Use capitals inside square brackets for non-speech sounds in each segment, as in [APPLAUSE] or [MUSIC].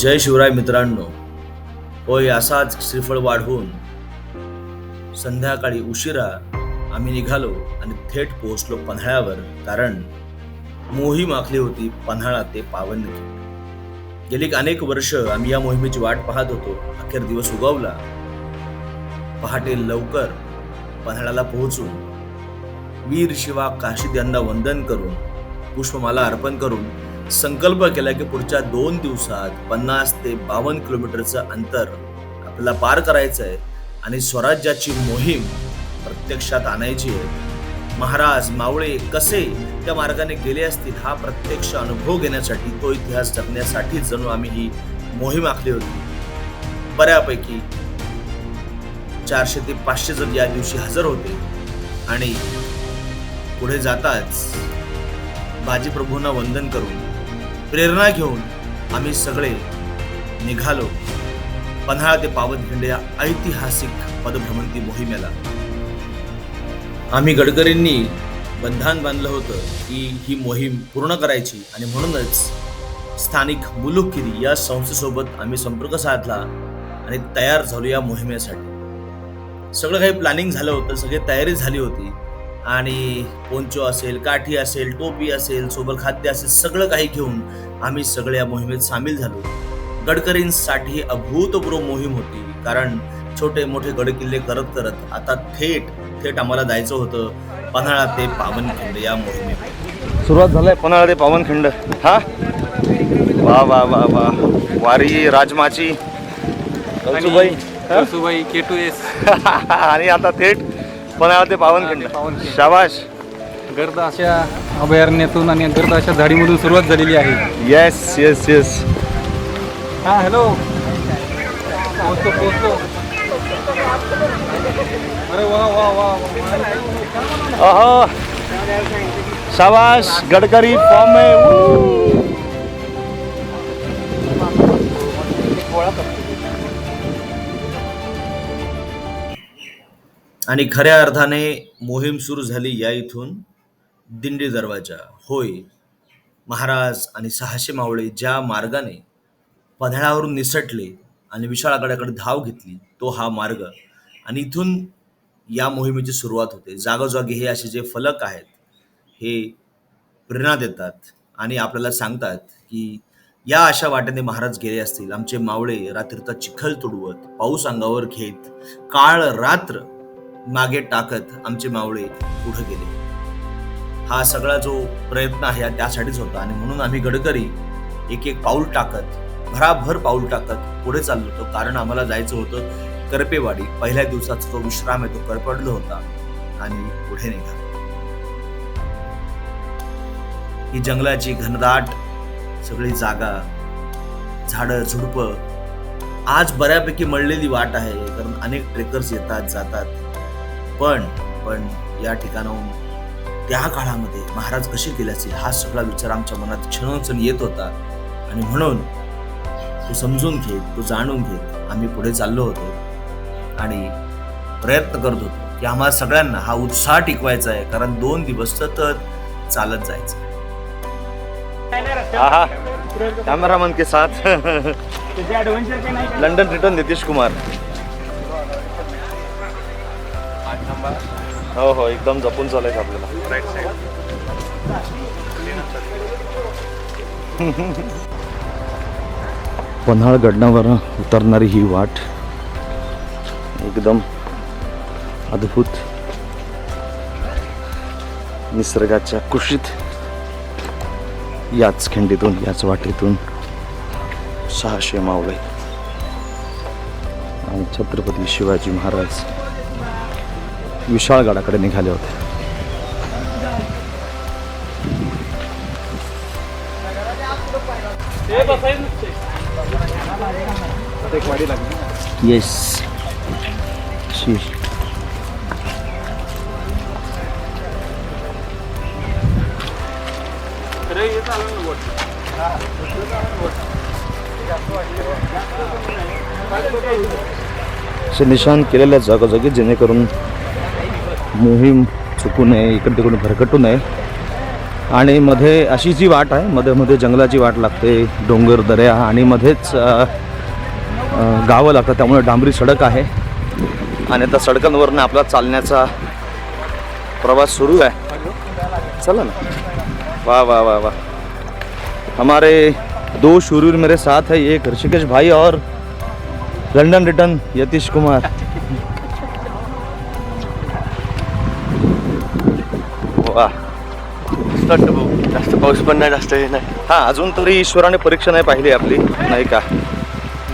जय शिवराय मित्रांनो. होय असाच श्रीफळ वाढवून संध्याकाळी उशिरा आम्ही निघालो आणि थेट पोहोचलो पन्हाळ्यावर कारण मोहीम आखली होती पन्हाळा ते पावनखिंड. गेली अनेक वर्ष आम्ही या मोहिमेची वाट पाहत होतो. अखेर दिवस उगवला. पहाटे लवकर पन्हाळ्याला पोहोचून वीर शिवा काशीद यांना वंदन करून पुष्पमाला अर्पण करून संकल्प केला की पुढच्या दोन दिवसात पन्नास ते बावन्न किलोमीटरचं अंतर आपल्याला पार करायचं आहे. आणि स्वराज्याची मोहीम प्रत्यक्षात आणायची आहे. महाराज मावळे कसे त्या मार्गाने गेले असतील हा प्रत्यक्ष अनुभव घेण्यासाठी तो इतिहास जगण्यासाठी जणू आम्ही ही मोहीम आखली होती. बऱ्यापैकी चारशे ते पाचशे जण या दिवशी हजर होते. आणि पुढे जाताच बाजीप्रभूंना वंदन करून प्रेरणा घेऊन आम्ही सगळे निघालो. पन्हाळा ते पावनखिंड या ऐतिहासिक पदभ्रमंती मोहिमेला. आम्ही गडकरींनी बंधन बांधलं होतं की ही मोहीम पूर्ण करायची आणि म्हणूनच स्थानिक मुलुकगिरी या संस्थेसोबत आम्ही संपर्क साधला आणि तयार झालो या मोहिमेसाठी. सगळं काही प्लॅनिंग झालं होतं सगळी तयारी झाली होती. आणि पोंचो असेल काठी असेल टोपी असेल सोबत खाद्य असेल सगळं काही घेऊन आम्ही सगळे या मोहिमेत सामील झालो. गडकरींसाठी अभूतपूर्व मोहीम होती कारण छोटे मोठे गडकिल्ले करत करत आता थेट थेट आम्हाला जायचं होतं पन्हाळा ते पावनखिंड या मोहिमेत. सुरुवात झालाय पन्हाळा ते पावनखिंड. हा? वा वा वा वा. वारी राजमाची. कौसुबाई हा? सुबाई के टू एस. [LAUGHS] आणि आता थेट पन्हाळा ते पावनखिंड. शाबाश. गर्द अशा अभयारण्यातून आणि गर्द अशा झाडीमधून सुरुवात झालेली आहे. येस येस येस हा हॅलो पोहोचतो पोहोचतो. अरे वा वा वा. अहो. शाबाश गडकरी फॉर्म में आणि खऱ्या अर्थाने मोहीम सुरू झाली या इथून दिंडी दरवाजा. होय महाराज आणि सहाशे मावळे ज्या मार्गाने पन्हाळावरून निसटले आणि विशाळागडाकडे धाव घेतली तो हा मार्ग. आणि इथून या मोहिमेची सुरुवात होते. जागोजागी हे असे जे फलक आहेत हे प्रेरणा देतात आणि आपल्याला सांगतात की या अशा वाटेने महाराज गेले असतील. आमचे मावळे रात्रीचा चिखल तुडवत पाऊस अंगावर घेत काळ रात्र मागे टाकत आमचे मावळे पुढे गेले. हा सगळा जो प्रयत्न आहे हा त्यासाठीच होता. आणि म्हणून आम्ही गडकरी एक एक पाऊल टाकत भराभर पाऊल टाकत पुढे चाललो होतो. कारण आम्हाला जायचं होतं करपेवाडी. पहिल्या दिवसाचा जो विश्राम आहे तो करपडलो होता आणि पुढे निघालो. ही जंगलाची घनदाट सगळी जागा झाडं झुडपं आज बऱ्यापैकी मळलेली वाट आहे. कारण अनेक ट्रेकर्स येतात जातात. पण पण या ठिकाणाहून त्या काळामध्ये महाराज कसे केले असतील हा सगळा विचार आमच्या मनात क्षणोक्षण येत होता. आणि म्हणून तो समजून घेत तो जाणून घेत आम्ही पुढे चाललो होतो. आणि प्रयत्न करत होतो की आम्हाला सगळ्यांना हा उत्साह टिकवायचा आहे कारण दोन दिवस सतत चालत जायचं आहा. कैमरामैन के साथ. London return Nitish Kumar. हो हो एकदम जपून चालायचं आपल्याला. [LAUGHS] पन्हाळ गडणावर उतरणारी ही वाट एकदम अद्भुत. निसर्गाच्या कुशीत याच खिंडीतून याच वाटेतून सहाशे मावळे. आणि छत्रपती शिवाजी महाराज विशाळगडाकडे निघाले होते. येस शी असे निशाण केलेल्या जागोजागी जेणेकरून मोहीम चुकू नये इकडे तिकडून भरकटू नये. आणि मध्ये अशी जी वाट आहे मध्ये मध्ये जंगलाची वाट लागते डोंगर दऱ्या आणि मध्येच गावं लागतं त्यामुळे डांबरी सडक आहे. आणि आता सडकांवरनं आपला चालण्याचा प्रवास सुरू आहे. चला ना. वा वा वा वा. हमारे दो शुरूर मेरे साथ है एक ऋषिकेश भाई और लंडन रिटर्न यतीश कुमार. वाटतं भाऊ जास्त पाऊस पण नाही जास्त हे नाही. हा अजून तरी ईश्वराने परीक्षा नाही पाहिली आपली. नाही का?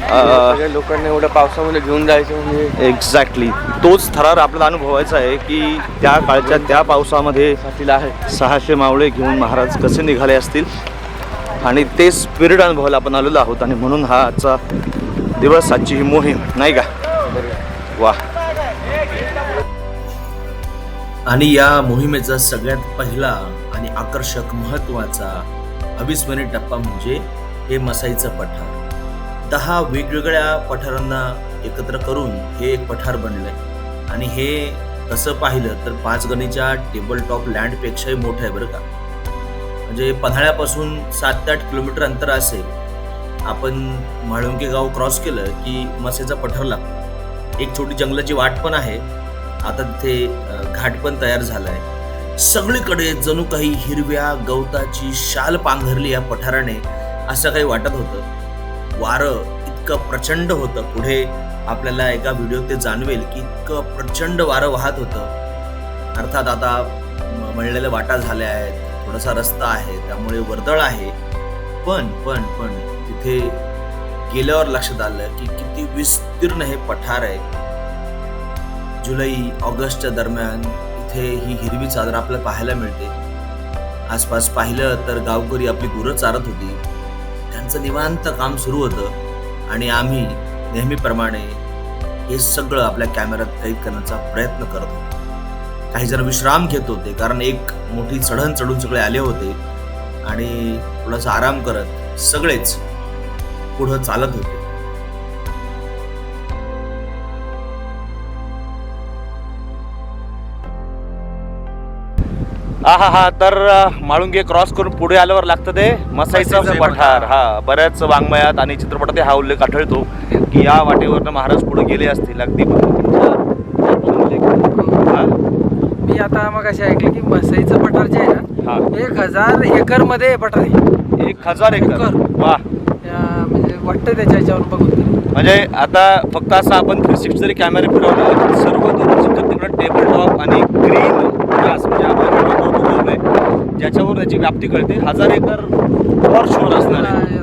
सगळ्या लोकांना एवढ्या पावसामध्ये घेऊन जायचं म्हणजे. एक्झॅक्टली तोच थरार आपल्याला अनुभवायचा आहे की त्या काळच्या त्या पावसामध्ये आहे. सहाशे मावळे घेऊन महाराज कसे निघाले असतील? आणि ते स्पिरिट अनुभवायला आपण आलेलो आहोत आणि म्हणून हा आजचा दिवस आजची ही मोहीम. नाही का? वा. आणि या मोहिमेचा सगळ्यात पहिला आणि आकर्षक महत्त्वाचा अविस्मरणीय टप्पा म्हणजे हे मसाईचं पठार. दहा वेगवेगळ्या पठारांना एकत्र करून हे एक पठार बनलंय. आणि हे तसं पाहिलं तर पाच गणीच्या टेबल टॉप लँडपेक्षाही मोठं आहे बरं का. म्हणजे पन्हाळ्यापासून सात ते आठ किलोमीटर अंतर असेल आपण म्हाळुंगे गाव क्रॉस केलं की मसेचा पठार लागतो. एक छोटी जंगलाची वाट पण आहे. आता तिथे घाट पण तयार झालाय. सगळीकडे जणू काही हिरव्या गवताची शाल पांघरली या पठाराने असं काही वाटत होतं. वारं इतकं प्रचंड होतं पुढे. आपल्याला एका व्हिडिओ ते जाणवेल की इतकं प्रचंड वारं वाहत होतं. अर्थात आता मळलेल्या वाटा झाल्या आहेत थोडासा रस्ता आहे त्यामुळे वर्दळ आहे. पण पण पण तिथे गेल्यावर लक्षात आलं की किती विस्तीर्ण हे पठार आहे. जुलै ऑगस्टच्या दरम्यान इथे ही हिरवी चादर आपल्याला पाहायला मिळते. आसपास पाहिलं तर गावकरी आपली गुरं चारत होती. त्यांचं निवांत काम सुरू होतं आणि आम्ही नेहमीप्रमाणे हे सगळं आपल्या कॅमेऱ्यात कैद करण्याचा प्रयत्न करत होतो. काही जण विश्राम घेत होते कारण एक मोठी चढण चढून सगळे आले होते आणि थोडासा आराम करत सगळेच पुढं चालत होते. हा हा हा तर माळुंगे क्रॉस करून पुढे आल्यावर लागतं ते मसाईचं पठार हा बऱ्याच वाङ्मयात आणि चित्रपटात हा उल्लेख आढळतो की या वाटेवरनं महाराज पुढे गेले असतील अगदी हा? मी आता मग अशी ऐकलं की मसाईचं पठार जे आहे ना हा. एक हजार एकरमध्ये पठार आहे एक हजार एकर. वा म्हणजे वाटतं त्याच्या ह्याच्यावर बघून. म्हणजे आता फक्त असं आपण थ्री सिक्स्टी जरी कॅमेरे फिरवला सर्व तिकडं टेबल टॉप आणि ग्रीन ग्रास म्हणजे आपण थोडं दूर उभं आहे, ज्याच्यावर त्याची व्याप्ती कळते. हजार एकर फॉर शुअर असणार आहे.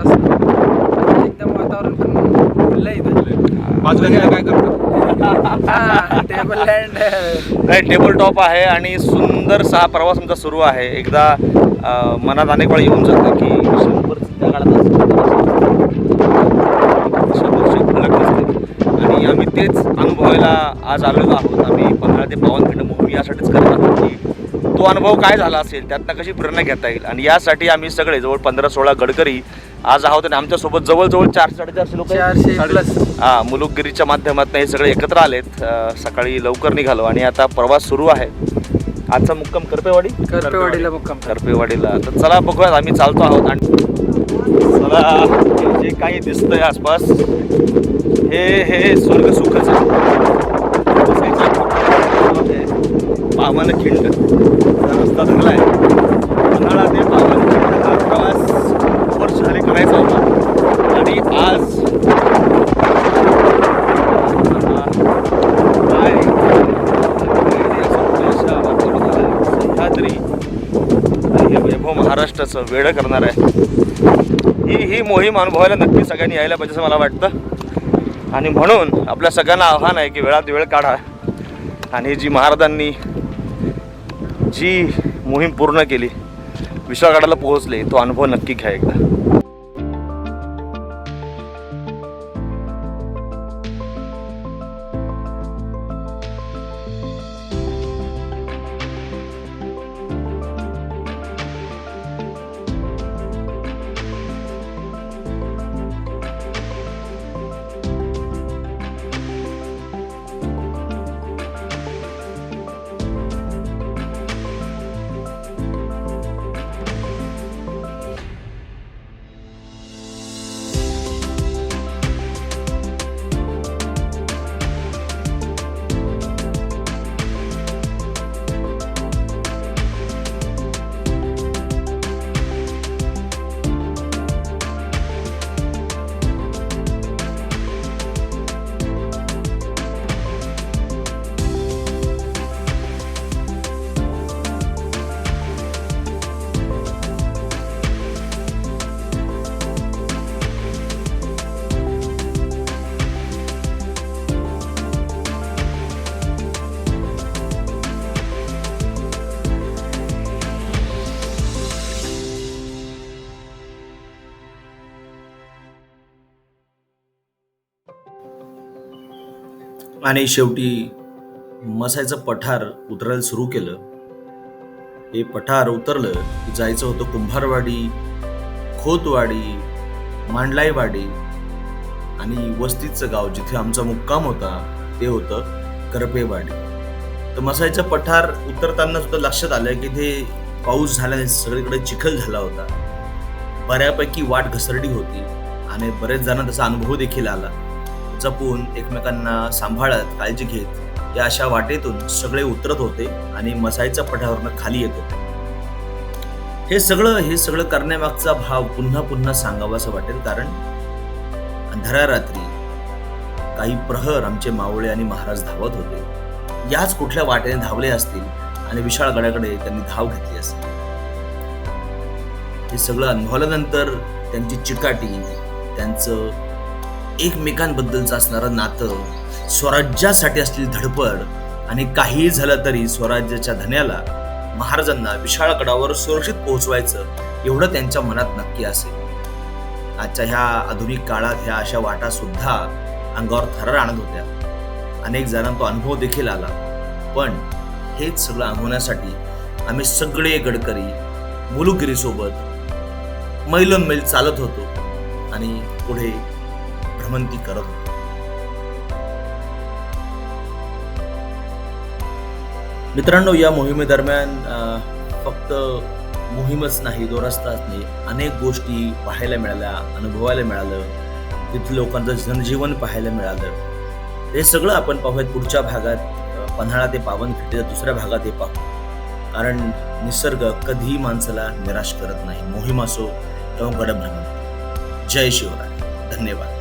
एकदम वातावरण पण खुलं आहे इथं. बाजूला गेला काय करतो? हा, टेबल लँड नाही टेबल टॉप आहे आणि सुंदरसा हा प्रवास आमचा सुरू आहे. एकदा अं, मनात अनेक वेळा येऊन जातं की शंभर त्या काळात फलक आणि आम्ही तेच अनुभवायला आज आलेलो आहोत. आम्ही पंधरा ते पावनखंड मूवी यासाठीच करत आहोत की तो अनुभव काय झाला असेल त्यातनं कशी प्रेरणा घेता येईल? आणि यासाठी आम्ही सगळे जवळ पंधरा सोळा गडकरी आज आहोत आणि आमच्यासोबत जवळजवळ चारशे साडेचारशे लोक चारशे प्लस हा मुलुकगिरीच्या माध्यमातून हे सगळे एकत्र आलेत. सकाळी लवकर निघालो आणि आता प्रवास सुरू आहे. आजचा मुक्काम करपेवाडी? करपेवाडीला मुक्काम. करपेवाडीला. तर चला बघूयात आम्ही चालतो आहोत आणि चला जे काही दिसतंय आसपास हे हे स्वर्ग सुखच पावन खिंड. महाराष्ट्राचं वेळ करणार आहे. ही ही मोहीम अनुभवायला नक्की सगळ्यांनी यायला पाहिजे असं मला वाटतं. आणि म्हणून आपल्या सगळ्यांना आव्हान आहे की वेळात वेळ काढा. आणि जी महाराजांनी जी मोहीम पूर्ण केली विश्वागडाला पोहोचले तो अनुभव नक्की घ्या एकदा. आणि शेवटी मसायचं पठार उतरायला सुरू केलं. हे पठार उतरलं की जायचं होतं कुंभारवाडी खोतवाडी मांडलाईवाडी आणि वस्तीचं गाव जिथे आमचा मुक्काम होता ते होतं करपेवाडी. तर मसाईचं पठार उतरताना सुद्धा लक्षात आलं की ते पाऊस झाल्याने सगळीकडे चिखल झाला होता. बऱ्यापैकी वाट घसरडी होती आणि बरेच जणांना त्याचा अनुभव देखील आला. जपून एकमेकांना सांभाळत काळजी घेत या अशा वाटेतून सगळे उतरत होते आणि मसाईच्या पठावरनं खाली येत होते. हे सगळं हे सगळं करण्यामागचा भाव पुन्हा पुन्हा सांगावासा वाटेल कारण अंधारा रात्री काही प्रहर आमचे मावळे आणि महाराज धावत होते. याच कुठल्या वाटेने धावले असतील आणि विशाळ गडाकडे त्यांनी धाव घेतली असेल. हे सगळं अनुभवल्यानंतर त्यांची चिकाटी त्यांचं एकमेकांबद्दलचं असणारं नातं स्वराज्यासाठी असलेली धडपड आणि काहीही झालं तरी स्वराज्याच्या धन्याला महाराजांना विशाळ गडावर सुरक्षित पोहोचवायचं एवढं त्यांच्या मनात नक्की असेल. आजच्या ह्या आधुनिक काळात ह्या अशा वाटा सुद्धा अंगावर थरार आणत होत्या. अनेक जणांना तो अनुभव देखील आला. पण हेच सगळं अनुभवण्यासाठी आम्ही सगळे गडकरी मुलुगिरीसोबत मैलन मैल चालत होतो आणि पुढे भ्रमंती करत होतो. मित्रांनो या मोहिमेदरम्यान फक्त मोहीमच नाही दोरस्ताच नाही अनेक गोष्टी पाहायला मिळाल्या अनुभवायला मिळालं तिथल्या लोकांचं जनजीवन पाहायला मिळालं. हे सगळं आपण पाहूयात पुढच्या भागात पन्हाळा ते पावनखिंडीच्या दुसऱ्या भागात हे पाहू. कारण निसर्ग कधीही माणसाला निराश करत नाही मोहीम असो किंवा गडभ्रमण. जय शिवराय. धन्यवाद.